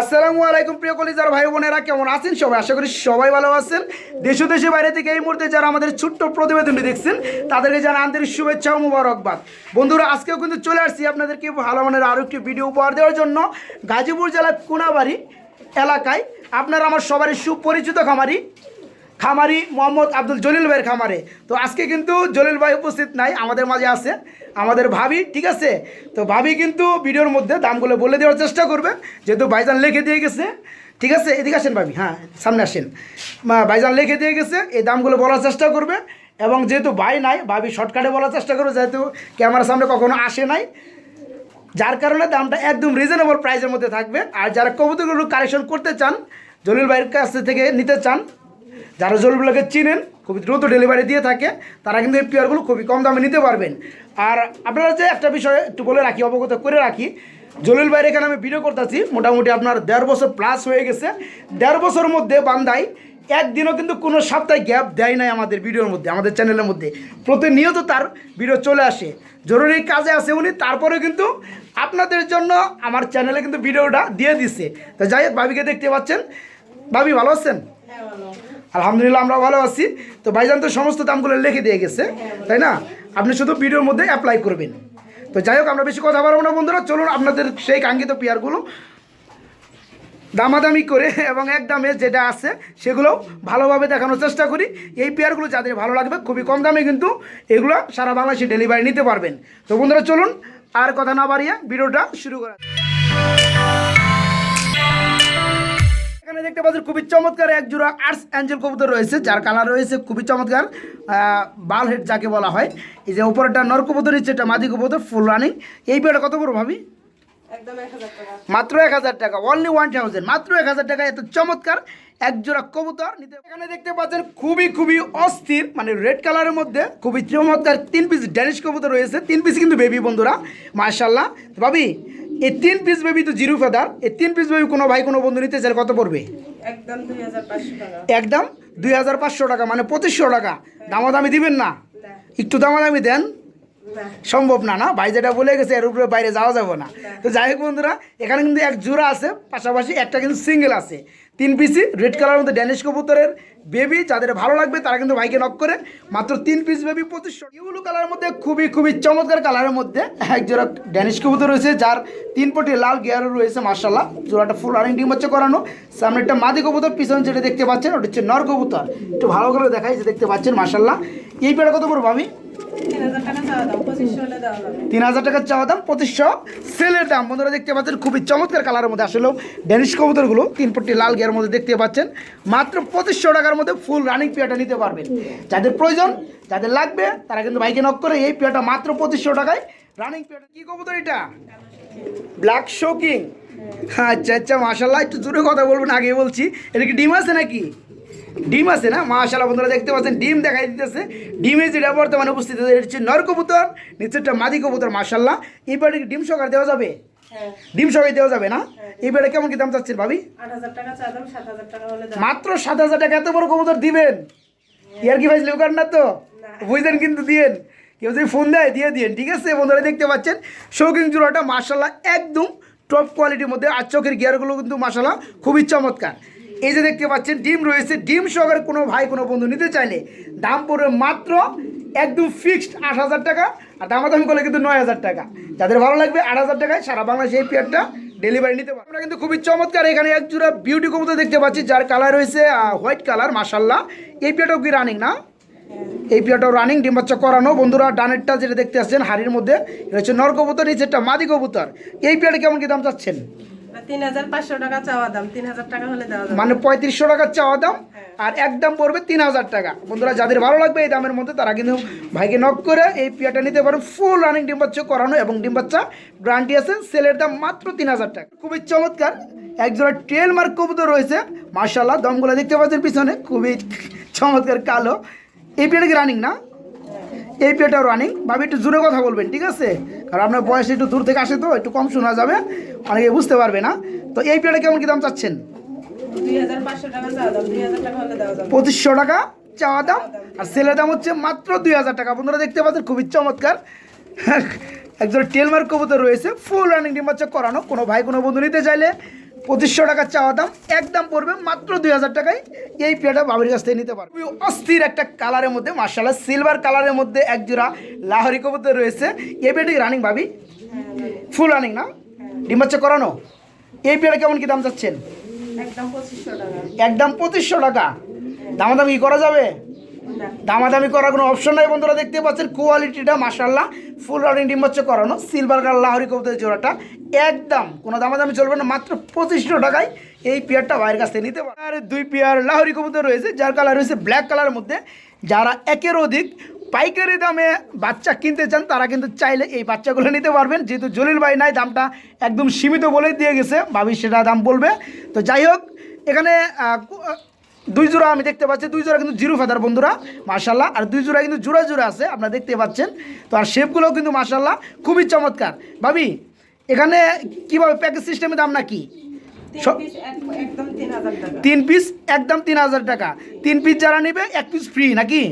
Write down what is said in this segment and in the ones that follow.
আসসালামু আলাইকুম প্রিয় কলিজার ভাই বোনেরা, কেমন আছেন সবাই? আশা করি সবাই ভালো আছেন। দেশ দেশে বাইরে থেকে এই মুহূর্তে যারা আমাদের ছোট্ট প্রতিবেদনটি দেখছেন, তাদেরকে যারা আন্তরিক শুভেচ্ছা ও মুবারকবাদ। বন্ধুরা, আজকেও কিন্তু চলে আসছি আপনাদেরকে ভালো মানের আরও একটি ভিডিও উপহার দেওয়ার জন্য। গাজীপুর জেলার কোনাবাড়ি এলাকায় আপনারা আমার সবারই সুপরিচিত খামারি খামারি মোহাম্মদ আব্দুল জলিল ভাইয়ের খামারে। তো আজকে কিন্তু জলিল ভাই উপস্থিত নাই, আমাদের মাঝে আছে। আমাদের ভাবি, ঠিক আছে? তো ভাবি কিন্তু ভিডিওর মধ্যে দামগুলো বলে দেওয়ার চেষ্টা করবে যেহেতু ভাইজান লিখে দিয়ে গেছে। ঠিক আছে? এদিকে আসেন ভাবি হ্যাঁ সামনে আসেন। ভাইজান লিখে দিয়ে গেছে, এই দামগুলো বলার চেষ্টা করবে এবং যেহেতু ভাই নাই, ভাবি শর্টকাটে বলার চেষ্টা করবে, যেহেতু ক্যামেরার সামনে কখনো আসে নাই। যার কারণে দামটা একদম রিজনেবল প্রাইসের মধ্যে থাকবে। আর যারা কবুতরগুলো কালেকশন করতে চান, জলিল ভাইয়ের কাছ থেকে নিতে চান যারা জলিলগুলোকে চিনেন, খুবই দ্রুত ডেলিভারি দিয়ে থাকে, তারা কিন্তু এই পেয়ারগুলো খুবই কম দামে নিতে পারবেন। আর আপনারা যে একটা বিষয় একটু বলে রাখি, অবগত করে রাখি, জলিল ভাইয়ের এখানে আমি ভিডিও করতেছি, মোটামুটি আপনার দেড় বছর প্লাস হয়ে গেছে। দেড় বছরের মধ্যে বান্দাই, একদিনও কিন্তু কোনো সপ্তাহে গ্যাপ দেয় নাই আমাদের ভিডিওর মধ্যে, আমাদের চ্যানেলের মধ্যে। প্রতিনিয়ত তার ভিডিও চলে আসে। জরুরি কাজে আছে উনি, তারপরেও কিন্তু আপনাদের জন্য আমার চ্যানেলে কিন্তু ভিডিওটা দিয়ে দিচ্ছে তো যাই হোক, ভাবিকে দেখতে পাচ্ছেন। ভাবি, ভালো আছেন? আলহামদুলিল্লাহ আমরা ভালো আছি। তো ভাইজান তো সমস্ত দামগুলো লিখে দিয়ে গেছে, তাই না? আপনি শুধু ভিডিওর মধ্যে অ্যাপ্লাই করবেন। তো যাই হোক, আমরা বেশি কথা বলব না বন্ধুরা, চলুন আপনাদের সেই কাঙ্ক্ষিত পেয়ারগুলো দামাদামি করে এবং এক দামে যেটা আছে সেগুলো ভালোভাবে দেখানোর চেষ্টা করি। এই পেয়ারগুলো যাদের ভালো লাগবে, খুবই কম দামে কিন্তু এগুলো সারা বাংলাদেশে ডেলিভারি নিতে পারবেন। তো বন্ধুরা, চলুন আর কথা না বাড়িয়ে ভিডিওটা শুরু করা দেখতে পাচ্ছেন খুবই চমৎকার এক জোড়া আর্টস অ্যাঞ্জেল কবুতর রয়েছে যার কালার রয়েছে খুবই চমৎকার বাল হেড যাকে বলা হয়। এই যে উপরেরটা নর কবুতর নিচ্ছে এটা মাদি কবুতর ফুল রানিং এই পেয়ারটা কত বড় ভাবি? মাত্র এক হাজার টাকা অনলি ওয়ান থাউজেন্ড মাত্র এক হাজার টাকা এত চমৎকার এক জোড়া কবুতর। নিতে এখানে দেখতে পাচ্ছেন খুবই খুবই অস্থির মানে রেড কালারের মধ্যে খুবই চমৎকার তিন পিস ড্যানিশ কবুতর রয়েছে। তিন পিস কিন্তু বেবি বন্ধুরা মার্শাল্লাহ ভাবি এই তিন পিস বেবি তো জিরো ফেদার এই তিন পিস বেবি কোনো ভাই কোনো বন্ধু নিতে চাইলে কত পড়বে? একদম দুই হাজার পাঁচশো টাকা। মানে পঁচিশশো টাকা। দামাদামি দিবেন না। একটু দামাদামি দেন। সম্ভব না না? ভাই যেটা বলে গেছে এর উপরে বাইরে যাওয়া যাবে না। তো যাই হোক বন্ধুরা এখানে কিন্তু এক জোড়া আছে পাশাপাশি একটা কিন্তু সিঙ্গেল আছে। তিন পিসি রেড কালার মধ্যে ড্যানিশ কবুতরের বেবি যাদের ভালো লাগবে তারা কিন্তু ভাইকে নক করে মাত্র তিন পিস বেবি পঁচিশশো। ইউলু কালারের মধ্যে খুবই খুবই চমৎকার কালারের মধ্যে এক জোড়া ড্যানিশ কবুতর রয়েছে যার তিন পটি লাল গিয়ারও রয়েছে মার্শাল্লাহ জোড়াটা ফুল রানিং ডিম হচ্ছে করানো। সামনে একটা মাদি কবুতর পিছনে যেটা দেখতে পাচ্ছেন ওটা হচ্ছে নর কবুতর। একটু ভালো করে দেখাই যে দেখতে পাচ্ছেন মার্শাল্লাহ এই পেড়া কত বড় ভাবি তিন হাজার টাকার চাওয়া দাম দেখতে পাচ্ছেন, খুবই চমৎকার কালারের মধ্যে আসলেও লাল গিয়ার মধ্যে দেখতে পাচ্ছেন। মাত্র টাকার মধ্যে ফুল রানিং নিতে যাদের প্রয়োজন, যাদের লাগবে, তারা কিন্তু বাইকে নক করে এই পেয়াটা মাত্র পঁচিশশো টাকায় রানিং পেয়াটা কী কবুতর এটা? ব্ল্যাক শোকিং আচ্ছা আচ্ছা মাশাল্লাহ একটু জোরে কথা বলবেন আগে বলছি। এটা কি ডিম আছে নাকি? ডিম আছে না? মাশাল্লাহ বন্ধুরা দেখতে পাচ্ছেন ডিম দেখাই দিতেছে। ডিমে যেটা বর্তমানে উপস্থিত আছে, এটা হচ্ছে নর কবুতর নিচেরটা মাদি কবুতর মাশাল্লাহ কি ডিম সকার দেওয়া যাবে? হ্যাঁ। ডিম সকাই দেওয়া যাবে না? এই বাড়ি কেমন কি দাম চাচ্ছেন ভাবি? মাত্র সাত হাজার টাকা এত বড় কবুতর দিবেন? ইয়ার কি ভাই লোকার না তো? বুঝলেন কিন্তু দিয়েন। কেউ যদি ফোন দেয় দিয়ে দিয়েন ঠিক আছে? বন্ধুরা দেখতে পাচ্ছেন শৌকিং জোড়াটা মার্শাল্লাহ একদম টপ কোয়ালিটির মধ্যে আর চোখের গিয়ারগুলো কিন্তু মার্শাল্লাহ খুবই চমৎকার। এই যে দেখতে পাচ্ছেন, ডিম রয়েছে। ডিম সহকারে কোনো ভাই, কোনো বন্ধু নিতে চাইলে দাম পড়বে মাত্র একদম ফিক্সড আট হাজার টাকা, আর দামাদামি করলে কিন্তু নয় হাজার টাকা। যাদের ভালো লাগবে আট হাজার টাকায় সারা বাংলাদেশে এই পেয়ারটা ডেলিভারি নিতে পারব। আমরা কিন্তু খুবই চমৎকার এখানে এক জোড়া বিউটি কবুতর দেখতে পাচ্ছি, যার কালার রয়েছে হোয়াইট কালার মাসাল্লাহ এই পেয়ারটাও কি রানিং না? এই পেয়ারটাও রানিং ডিম বাচ্চা করানো। বন্ধুরা, ডানেরটা যেটা দেখতে আসছেন, হাড়ির মধ্যে হচ্ছে নর কবুতর, নিচেরটা মাদি কবুতর। এই পেয়ারটা কেমন কি দাম চাচ্ছেন? তিন হাজার পাঁচশো টাকা চাওয়া দাম তিন হাজার টাকা হলে দেওয়া যাবে। মানে পঁয়ত্রিশশো টাকার চাওয়া দাম আর একদম পড়বে তিন হাজার টাকা। বন্ধুরা যাদের ভালো লাগবে এই দামের মধ্যে তারা কিন্তু ভাইকে নক করে এই পেয়ারটা নিতে পারেন ফুল রানিং ডিম বাচ্চা করানো এবং ডিম বাচ্চা গ্রান্টি আছে সেলের দাম মাত্র তিন হাজার টাকা। খুবই চমৎকার একজোড়া ট্রেল মার্ক কবুতর রয়েছে মার্শাল্লাহ দমগুলো দেখতে পাচ্ছেন পিছনে খুবই চমৎকার কালো। এই পেয়ারটা কি রানিং না? এই পেয়ারটাও রানিং ভাবি একটু জোরে কথা বলবেন ঠিক আছে? কারণ আপনার বয়স একটু দূর থেকে আসে তো একটু কম শোনা যাবে। অনেকে বুঝতে পারবে না। তো এই পেয়ারটা কেমন কি দাম চাচ্ছেন? পঁচিশশো টাকা চাওয়া দাম? আর সেলের দাম হচ্ছে মাত্র দুই হাজার টাকা। বন্ধুরা দেখতে পাচ্ছেন খুবই চমৎকার। একজন টেলমার্ক কবুতর রয়েছে ফুল রানিং ডিম বাচ্চা করানো। কোনো ভাই কোনো বন্ধু নিতে চাইলে পঁচিশশো টাকার চাওয়া দাম একদম পড়বে মাত্র দুই হাজার টাকায়। এই পেয়ারটা বাবির কাছ থেকে নিতে পারবে। অস্থির একটা কালারের মধ্যে মার্শাল্লাহ সিলভার কালারের মধ্যে এক জোড়া লাহরি কবুতর রয়েছে। এই পেয়ারটি রানিং ভাবি? ফুল রানিং না? ডিম বাচ্চা করানো? এই পেয়ারে কেমন কি দাম চাচ্ছেন? একদম পঁচিশশো টাকা। একদম পঁচিশশো টাকা। দামাদামি কি করা যাবে? দামাদামি করার কোনো অপশন নাই বন্ধুরা দেখতে পাচ্ছেন কোয়ালিটিটা মাসাল্লাহ ফুল রানিং ডিম হচ্ছে করানো সিলভার কালার লাহরি কবুতরের জোড়াটা। একদম, কোনো দামাদামি চলবে না, মাত্র পঁচিশশো টাকায় এই পেয়ারটা বাইরের কাছ থেকে নিতে পারে। আর দুই পেয়ার লাহরি কবুতর রয়েছে, যার কালার রয়েছে ব্ল্যাক কালারের মধ্যে। যারা একের অধিক পাইকারি দামে বাচ্চা কিনতে চান, তারা কিন্তু চাইলে এই বাচ্চাগুলো নিতে পারবেন। যেহেতু জলিল ভাই নাই, দামটা একদম সীমিত বলেই দিয়ে গেছে, ভাবি সেটা দাম বলবে। তো যাই হোক, এখানে দুই জোড়া আমি দেখতে পাচ্ছি দুই জোড়া কিন্তু জিরো ফেদার বন্ধুরা মার্শাল্লাহ আর দুই জোড়া কিন্তু জোড়া জোড়া আছে আপনারা দেখতে পাচ্ছেন। তো আর শেপগুলোও কিন্তু মার্শাল্লাহ খুবই চমৎকার। ভাবি এখানে কীভাবে প্যাকেজ সিস্টেমের দাম নাকি? তিন পিস একদম তিন হাজার টাকা। তিন পিস একদম তিন হাজার টাকা। তিন পিস যারা নেবে এক পিস ফ্রি নাকি?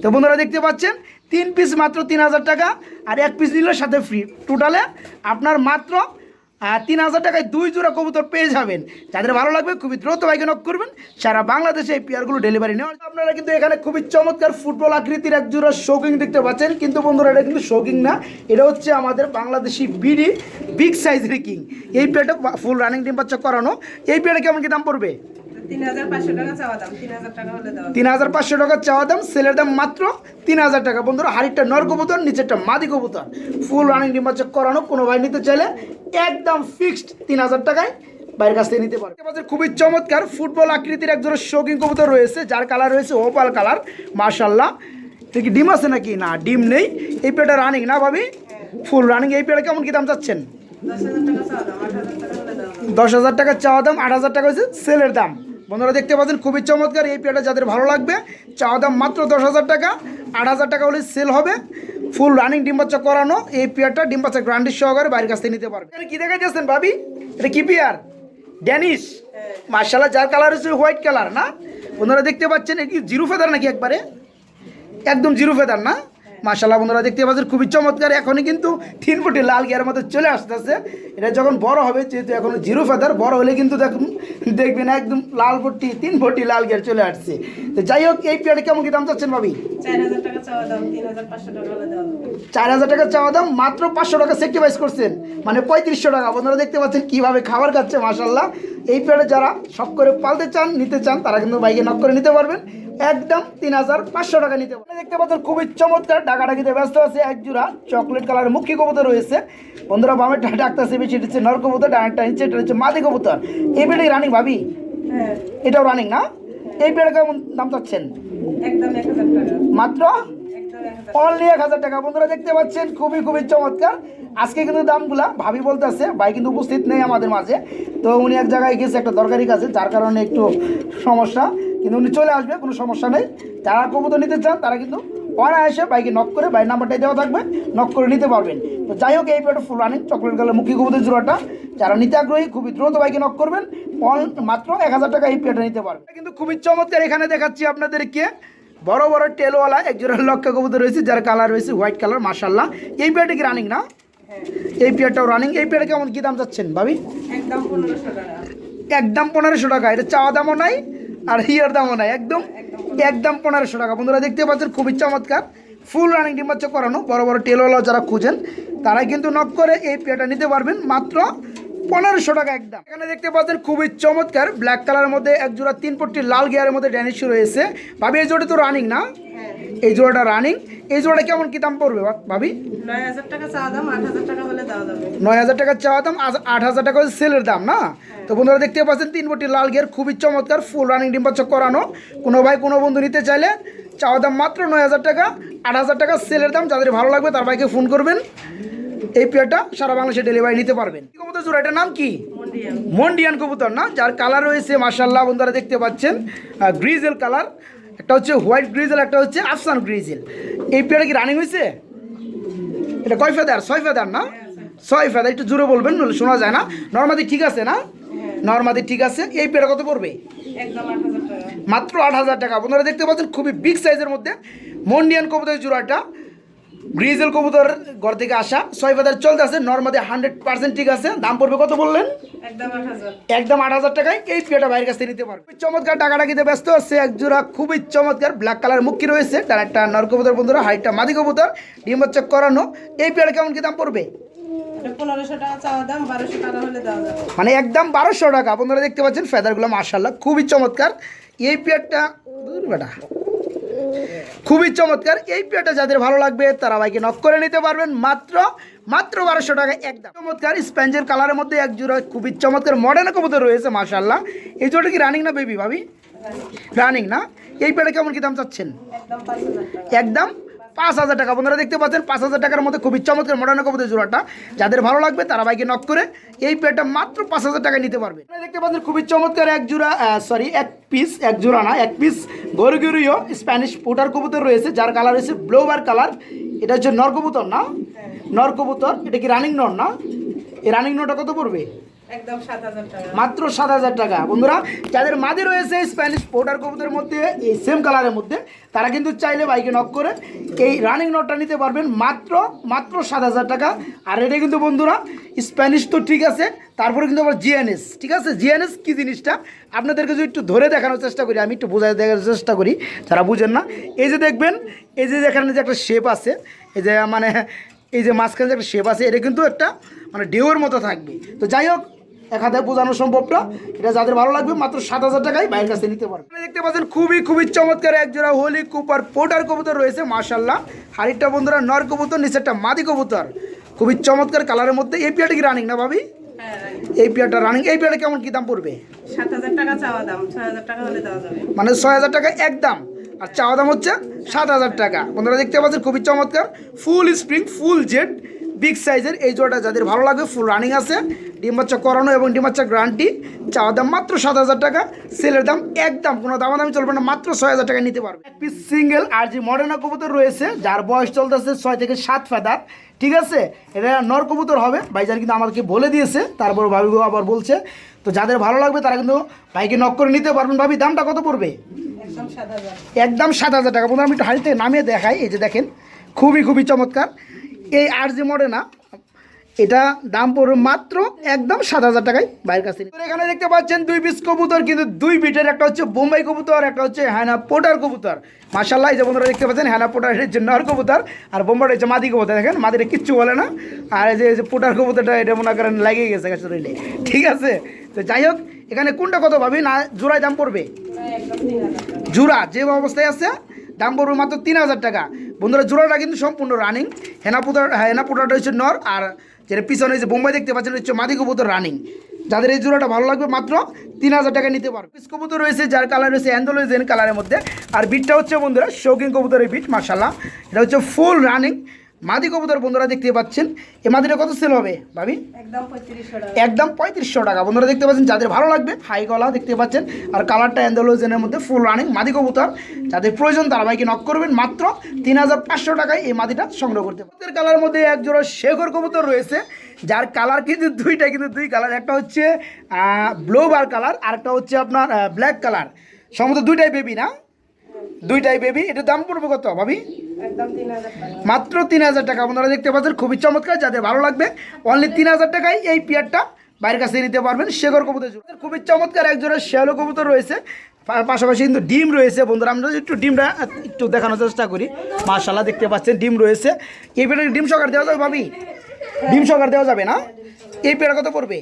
তো বন্ধুরা দেখতে পাচ্ছেন তিন পিস মাত্র তিন হাজার টাকা আর এক পিস নিলে সাথে ফ্রি টোটালে আপনার মাত্র তিন হাজার টাকায় দুই জোড়া কবুতর পেয়ে যাবেন। যাদের ভালো লাগবে খুবই দ্রুত বাইকে নক করবেন। সারা বাংলাদেশে এই পেয়ারগুলো ডেলিভারি নেওয়া আপনারা কিন্তু এখানে খুবই চমৎকার ফুটবল আকৃতির এক জোড়া শৌকিং দেখতে পাচ্ছেন। কিন্তু বন্ধুরা, এটা কিন্তু শৌকিং না, এটা হচ্ছে আমাদের Bangladeshi BD big size king এই পেয়ারটা ফুল রানিং টিম বাচ্চা করানো। এই পেয়ারটা কেমন কি দাম পড়বে? তিন হাজার পাঁচশো টাকা চাওয়া দাম সেলের দাম মাত্র তিন হাজার টাকা। বন্ধুরা হাড়িটা নর কবুতর নিচেরটা মাদি কবুতর। ফুল রানিং ডিম্বাচক করানো কোনো ভাই নিতে চাইলে একদম ফিক্সড তিন হাজার টাকায় বাইরের কাছ থেকে নিতে পারে আমাদের খুবই চমৎকার ফুটবল আকৃতির একজনের শৌখিন কবুতর রয়েছে যার কালার রয়েছে ওপাল কালার মার্শাল্লাহ কি ডিম আছে নাকি? না ডিম নেই। এই পেটা রানিং না ভাবি? ফুল রানিং এই পেটা কেমন কি দাম চাচ্ছেন? দশ হাজার টাকা চাওয়া দাম আট হাজার টাকা হচ্ছে সেলের দাম। বন্ধুরা দেখতে পাচ্ছেন, খুবই চমৎকার। এই পেয়ারটা যাদের ভালো লাগবে, চাওয়া দাম মাত্র দশ হাজার টাকা, আট হাজার টাকা হলে সেল হবে। ফুল রানিং ডিম বাচ্চা করানো এই পেয়ারটা ডিম বাচ্চা গ্রান্ডির সহকারে বাইরের কাছ থেকে নিতে পারবে। কি দেখা যাচ্ছেন ভাবি? এটা কি পেয়ার? ড্যানিশ মার্শাল্লাহ যার কালার হচ্ছে হোয়াইট কালার না? বন্ধুরা দেখতে পাচ্ছেন এটা জিরো ফেদার নাকি একবারে? একদম জিরো ফেদার না? মাশাল্লাহ বন্ধুরা দেখতে পাচ্ছেন খুবই চমৎকার। এখনই কিন্তু তিন ফুটি লাল গিয়ার মতো চলে আসতেছে। এটা যখন বড় হবে যেহেতু এখন জিরো ফেদার বড় হলে কিন্তু দেখুন দেখবেন একদম লাল ফুটি তিন ফুটি লাল গিয়ার চলে আসছে। তো যাই হোক এই পেয়ারে কেমন কি দাম চাচ্ছেন ভাবি? চার হাজার টাকা চাওয়া দাম মাত্র পাঁচশো টাকা সেক্রিফাইস করছেন। মানে পঁয়ত্রিশশো টাকা। বন্ধুরা দেখতে পাচ্ছেন কীভাবে খাবার খাচ্ছে মাশাল্লাহ এই পেয়ারে যারা সব করে পালতে চান নিতে চান তারা কিন্তু বাইকে নক করে নিতে পারবেন। একদম তিন হাজার পাঁচশো টাকা নিতে পারবেন দেখতে পাচ্ছেন খুবই চমৎকার ডাকাডাকিতে ব্যস্ত আছে এক জোড়া চকলেট কালার মুখী কবুতর রয়েছে। বন্ধুরা বামের ডাক্তার বেশি এটা হচ্ছে নর কবুতর ডানটা নিচে এটা হচ্ছে মাদি কবুতর। এই পেয়ারে রানিং ভাবি? হ্যাঁ। এটাও রানিং না? এই পেয়ারে কেমন দাম চাচ্ছেন? মাত্র? অনলি এক হাজার টাকা। বন্ধুরা দেখতে পাচ্ছেন খুবই খুবই চমৎকার। আজকে কিন্তু দামগুলা ভাবি বলতেছে ভাই কিন্তু উপস্থিত নেই আমাদের মাঝে। তো উনি এক জায়গায় গেছে একটা দরকারি কাছে যার কারণে একটু সমস্যা। কিন্তু উনি চলে আসবে কোনো সমস্যা নেই। যারা কবুতর নিতে চান তারা কিন্তু অনায়াসে বাইকে নক করে বাইক নাম্বারটাই দেওয়া থাকবে নক করে নিতে পারবেন। তো যাই হোক এই পেটা ফুল রানিং চকলেট কালার মুখী কবুতর জোড়াটা। যারা নিতে আগ্রহী খুবই দ্রুত বাইকে নক করবেন। মাত্র এক হাজার টাকা এই পেটা নিতে পারবেন। কিন্তু খুবই চমৎকার এখানে দেখাচ্ছি আপনাদেরকে। বড় বড় টেলওয়ালা এক জোড়া লক্ষ্য কবুতর রয়েছে যার কালার রয়েছে হোয়াইট কালার মার্শাল্লাহ এই পেয়ারটা কি রানিং না? হ্যাঁ। এই পেয়ারটাও রানিং এই পেয়ারটা কেমন কী দাম চাচ্ছেন ভাবি? একদম পনেরোশো টাকা। একদম পনেরোশো টাকা এটা চাওয়া দামও নাই আর হিয়ার দামও নাই একদম একদম পনেরোশো টাকা। বন্ধুরা দেখতে পাচ্ছেন খুবই চমৎকার। ফুল রানিং ডিম্বাচ্চ করানো বড় বড় টেলওয়ালা যারা খুঁজেন তারাই কিন্তু নক করে এই পেয়ারটা নিতে পারবেন মাত্র পনেরোশো টাকা একদম। এখানে দেখতে পাচ্ছেন খুবই চমৎকার ব্ল্যাক কালারের মধ্যে এক জোড়া তিন পট্টি লাল গিয়ারের মধ্যে ড্যানিশ রয়েছে ভাবি এই জোড়া তো রানিং না? এই জোড়াটা রানিং এই জোড়াটা কেমন কি দাম পড়বে ভাবি নয় হাজার টাকা চাওয়া দাম আট হাজার টাকা হলে দেওয়া যাবে। নয় হাজার টাকার চাওয়া দাম আট হাজার টাকা হচ্ছে সেলের দাম না? তো বন্ধুরা দেখতে পাচ্ছেন তিন বটি লাল গিয়ার খুবই চমৎকার ফুল রানিং ডিম্বাচক করানো। কোনো ভাই কোনো বন্ধু নিতে চাইলে চাওয়া দাম মাত্র নয় হাজার টাকা আট হাজার টাকা সেলের দাম যাদের ভালো লাগবে তার ভাইকে ফোন করবেন। এই পেয়ারটা সারা বাংলাদেশে ডেলিভারি নিতে পারবেন। কবুতর এটার নাম কি? মন্ডিয়ান। কবুতর না? যার কালার রয়েছে মার্শাল্লাহ বন্ধুরা দেখতে পাচ্ছেন গ্রিজেল কালার একটা হচ্ছে হোয়াইট গ্রিজেল একটা হচ্ছে আফসান গ্রিজেল এই পেয়ারটা কি রানিং হয়েছে এটা কয় ফেদার ছয় ফেদার না? ছয়। ফেদার একটু জোরে বলবেন শোনা যায় না। নর্মালি ঠিক আছে না? নর্মাদি ঠিক আছে? এই পেয়ারা কত পড়বে? মাত্র আট হাজার টাকা। আপনারা দেখতে পাচ্ছেন খুবই বিগ সাইজের মধ্যে মন্ডিয়ান কবুতর জোড়াটা গ্রিজেল কবুতর ঘর থেকে আসা। ছয় বাজার চলতে আছে নর্মাদি হান্ড্রেড পার্সেন্ট ঠিক আছে। দাম পড়বে কত বললেন? একদম আট হাজার। টাকায় এই পেয়াটা বাইরের কাছ নিতে পারবে। চমৎকার টাকাটা কিনতে ব্যস্ত হচ্ছে এক জোড়া খুবই চমৎকার ব্ল্যাক কালার মুখী রয়েছে। তার একটা নর কবুতর বন্ধুরা হাইটটা মাদি কবুতর ডিম হচ্ছে করানো। এই পেয়ারা কেমন কি দাম পড়বে? মানে একদম বারোশো টাকা। আপনারা দেখতে পাচ্ছেন ফেদারগুলো মার্শাল্লাহ খুবই চমৎকার। এই পেয়ারটা দূর বেটা। খুবই চমৎকার। এই পেয়ারটা যাদের ভালো লাগবে তারা বাইকে নক করে নিতে পারবেন। মাত্র মাত্র বারোশো টাকা একদম চমৎকার। স্প্যাঞ্জের কালারের মধ্যে এক জোড়া খুবই চমৎকার মডার্ন কবুতর রয়েছে মার্শাল্লাহ এই জোড়াটা কি রানিং না বেবি ভাবি? রানিং না? এই পেয়ারটা কেমন কি দাম চাচ্ছেন? একদম পাঁচ হাজার টাকা। আপনারা দেখতে পাচ্ছেন, পাঁচ হাজার টাকার মধ্যে খুবই চমৎকার মডার্ন কবুতর জোড়াটা। যাদের ভালো লাগবে তারা বাইকে নক করে এই পেয়ারটা মাত্র পাঁচ হাজার টাকা নিতে পারবে। দেখতে পাচ্ছেন, খুবই চমৎকার এক জোড়া সরি এক পিস এক জোড়া না, এক পিস গরুগিরিও স্প্যানিশ পোটার কবুতর রয়েছে, যার কালার রয়েছে ব্লোবার কালার এটা হচ্ছে নর কবুতর না? নর কবুতর, এটা কি রানিং নর না? এই রানিং নরটা কত পড়বে? মাত্র সাত হাজার টাকা। বন্ধুরা, যাদের মাঝে রয়েছে স্প্যানিশ পোটার কবুতরের মধ্যে, এই সেম কালারের মধ্যে, তারা কিন্তু চাইলে বাইকে নক করে এই রানিং নটটা নিতে পারবেন মাত্র মাত্র সাত হাজার টাকা। আর এটা কিন্তু বন্ধুরা স্প্যানিশ তো ঠিক আছে, তারপরে কিন্তু আবার জিএনএস ঠিক আছে? জিএনএস কী জিনিসটা? আপনাদেরকে যদি একটু ধরে দেখানোর চেষ্টা করি, আমি একটু বোঝাই দেখার চেষ্টা করি, যারা বুঝেন না। এই যে দেখবেন, এই যে এখানে যে একটা শেপ আছে, এই যে মানে এই যে মাঝখানে যে একটা শেপ আছে এটা কিন্তু একটা মানে ঢেউয়ের মতো থাকবে। তো যাই হোক এক হাতে বোঝানো সম্ভব না এটা যাদের ভালো লাগবে মাত্র সাত হাজার টাকায় বাইরের কাছে নিতে পারবে। দেখতে পাচ্ছেন খুবই খুবই চমৎকার এক জোড়া হোলি কুপার পোটার কবুতর রয়েছে মাশাল্লাহ হাড়িটা বন্ধুরা নর কবুতর নিচেরটা মাদি কবুতর। খুবই চমৎকার কালারের মধ্যে। এই পিয়াটা কি রানিং না ভাবি? হ্যাঁ। এই পিয়াটা রানিং এই পিয়াটা কেমন কি দাম পড়বে? সাত হাজার টাকা চাওয়া দাম ছয় হাজার টাকা হলে দেওয়া যাবে। মানে ছয় হাজার টাকা একদম। আর চাওয়া দাম হচ্ছে সাত হাজার টাকা। বন্ধুরা দেখতে পাচ্ছেন, খুবই চমৎকার। ফুল স্প্রিং ফুল জেড বিগ সাইজের এই জোড়াটা যাদের ভালো লাগবে ফুল রানিং আছে ডিম বাচ্চা করানো এবং ডিম বাচ্চা গ্রান্টি চাওয়া দাম মাত্র সাত হাজার টাকা সেলের দাম একদম কোনো দামাদামি চলবে না মাত্র ছয় হাজার টাকা নিতে পারবে। এক পিস সিঙ্গেল আর যে মডার্না কবুতর রয়েছে যার বয়স চলতেছে ছয় থেকে সাত ফেদার ঠিক আছে? এটা নর কবুতর হবে ভাইজান কিন্তু আমাকে বলে দিয়েছে তারপর ভাবি আবার বলছে। তো যাদের ভালো লাগবে তারা কিন্তু ভাইকে নক করে নিতে পারবেন। ভাবি দামটা কত পড়বে? একদম সাত হাজার। টাকা। বন্ধুরা আমি একটু হাড়ি নামিয়ে দেখাই এই যে দেখেন খুবই খুবই চমৎকার। এই আর জি মডে না, এটা দাম পড়বে মাত্র একদম সাত হাজার টাকায় বাইরের কাছে। এখানে দেখতে পাচ্ছেন দুই পিস কবুতর, কিন্তু দুই বিটের একটা হচ্ছে বোম্বাই কবুতর, একটা হচ্ছে হ্যানা পোটার কবুতর। মাসাল্লাহ এই যে বন্ধুরা দেখতে পাচ্ছেন, হ্যানা পোটার হচ্ছে নর কবুতর, আর বোম্বাইটা হচ্ছে মাদি কবুতর, দেখেন, মাদিটা কিচ্ছু বলে না। আর এই যে পোটার কবুতরটা, এটা মনে করেন লাগিয়ে গেছে রইলে ঠিক আছে? তো যাই হোক, এখানে কোনটা কত ভাবি? না, জোড়ায় দাম পড়বে? জোড়া, যে অবস্থায় আছে, দাম পড়বে মাত্র তিন হাজার টাকা। বন্ধুরা, জোড়াটা কিন্তু সম্পূর্ণ রানিং হেনাপুদার হেনাপুটাটা হচ্ছে নর, আর যেটা পিছনে হয়েছে বোম্বাই দেখতে পাচ্ছেন হচ্ছে মাদি কবুতর রানিং যাদের এই জোড়াটা ভালো লাগবে মাত্র তিন হাজার টাকা নিতে পারবে। পিস কবুতর রয়েছে, যার কালার রয়েছে অ্যান্ডোলোজেন কালারের মধ্যে। আর বিটটা হচ্ছে বন্ধুরা শৌকিং কবুতরের বিট মার্শাল্লাহ এটা হচ্ছে ফুল রানিং মাদি কবুতর বন্ধুরা দেখতে পাচ্ছেন। এ মাদিটা কত সেল হবে ভাবি? একদম পঁয়ত্রিশশো টাকা। একদম পঁয়ত্রিশশো টাকা। বন্ধুরা দেখতে পাচ্ছেন যাদের ভালো লাগবে হাই গলা দেখতে পাচ্ছেন। আর কালারটা অ্যান্ডোলোজেনের মধ্যে ফুল রানিং মাদি কবুতর। যাদের প্রয়োজন তারা বাইকে নক করবেন। মাত্র তিন হাজার পাঁচশো টাকায় এই মাদিটা সংগ্রহ করতে পারেন কালার মধ্যে এক জোড়া শেখর কবুতর রয়েছে যার কালার কিন্তু দুইটা কিন্তু দুই কালার একটা হচ্ছে ব্লু বার কালার আর একটা হচ্ছে আপনার ব্ল্যাক কালার সম্ভবত দুইটাই বেবি না? দুইটাই বেবি এটার দাম পড়বে কত ভাবি? মাত্র তিন হাজার টাকা। আপনারা দেখতে পাচ্ছেন খুবই চমৎকার যাদের ভালো লাগবে অনলি তিন হাজার টাকায় এই পেয়ারটা বাইরের কাছে নিতে পারবেন। শেখর কবুতর। খুবই চমৎকার এক জোড়া শ্যালো কবুতর রয়েছে। পাশাপাশি কিন্তু ডিম রয়েছে বন্ধুরা। আমরা একটু ডিমটা একটু দেখানোর চেষ্টা করি মাশাল্লাহ দেখতে পাচ্ছেন ডিম রয়েছে। এই পেয়ারে ডিম সকার দেওয়া যাবে ভাবি? ডিম সকার দেওয়া যাবে না? এই পেয়ারা কত পড়বে?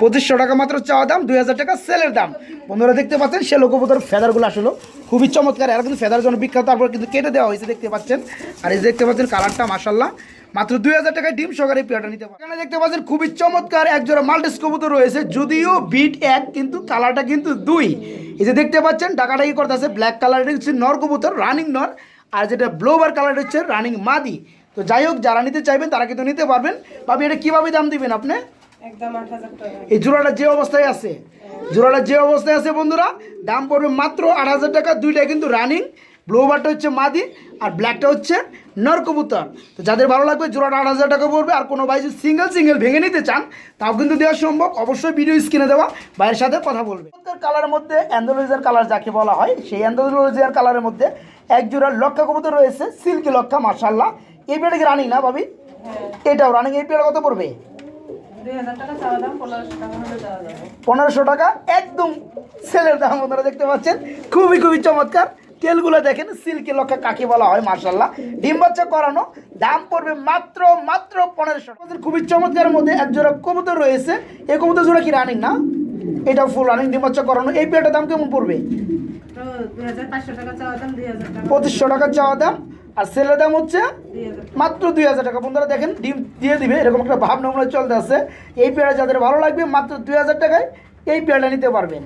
পঁচিশশো টাকা মাত্র চাওয়া দাম দুই হাজার টাকা সেলের দাম। বন্ধুরা দেখতে পাচ্ছেন সে লোকবুতর ফেদারগুলো আসলো। খুবই চমৎকার এরা কিন্তু ফেদার জন্য বিখ্যাত। তারপর কিন্তু কেটে দেওয়া হয়েছে দেখতে পাচ্ছেন। আর এই দেখতে পাচ্ছেন কালারটা মাসাল্লাহ মাত্র দুই হাজার টাকায় ডিম সহকারে এই পেয়ারটা নিতে পারেন এখানে দেখতে পাচ্ছেন খুবই চমৎকার এক জোড়া মাল্টিস কবুতর রয়েছে। যদিও বিট এক কিন্তু কালারটা কিন্তু দুই। এই যে দেখতে পাচ্ছেন ডাকাডাকি করতেছে ব্ল্যাক কালারের নর কবুতর রানিং নর। আর যেটা ব্লোবার কালার হচ্ছে রানিং মাদি। তো যাই হোক যারা নিতে চাইবেন তারা কিন্তু নিতে পারবেন। ভাবি এটা কীভাবে দাম দিবেন আপনি? এই জোড়াটা যে অবস্থায় আছে জোড়াটা যে অবস্থায় আছে বন্ধুরা দাম পড়বে মাত্র আট হাজার টাকা। দুইটাই কিন্তু রানিং ব্লু বারটা হচ্ছে মাদি আর ব্ল্যাকটা হচ্ছে নর কবুতর। তো যাদের ভালো লাগবে জোড়াটা আট হাজার টাকা পড়বে। আর কোনো ভাই যদি সিঙ্গেল সিঙ্গেল ভেঙে নিতে চান তাও কিন্তু দেওয়া সম্ভব। অবশ্যই ভিডিও স্ক্রিনে দেওয়া ভাইয়ের সাথে কথা বলবে। কালারের মধ্যে অ্যান্ডোলজিয়ার কালার যাকে বলা হয় সেই অ্যান্ডোলজিয়ার কালারের মধ্যে এক জোড়া লক্ষা কবুতর রয়েছে সিল্কি লক্ষা মার্শাল্লাহ এই পেয়ারটা কি রানিং না ভাবি? হ্যাঁ। এটাও রানিং এই পেয়ারটা কত পড়বে? টাকা পনেরোশো টাকা একদম সেলের দাম আপনারা দেখতে পাচ্ছেন। খুবই খুবই চমৎকার। তেলগুলো দেখেন সিল্কি লক্ষা কাকে বলা হয় মার্শাল্লাহ ডিম বাচ্চা করানো দাম পড়বে মাত্র মাত্র পনেরোশো টাকা। খুবই চমৎকার মধ্যে এক জোড়া কবুতর রয়েছে। এই কবুতর জোড়া কি রানিং না? এটা ফুল রানিং ডিম বাচ্চা করানো। এই পেয়ারটার দাম কেমন পড়বে? পঁচিশশো টাকার চাওয়া দাম আর সেলের দাম হচ্ছে মাত্র দুই হাজার টাকা। বন্ধুরা দেখেন ডিম দিয়ে দিবে এরকম একটা ভাব নমুনা চলতে আছে। এই পেয়ারা যাদের ভালো লাগবে মাত্র দুই হাজার টাকায় এই পেয়ারটা নিতে পারবেন।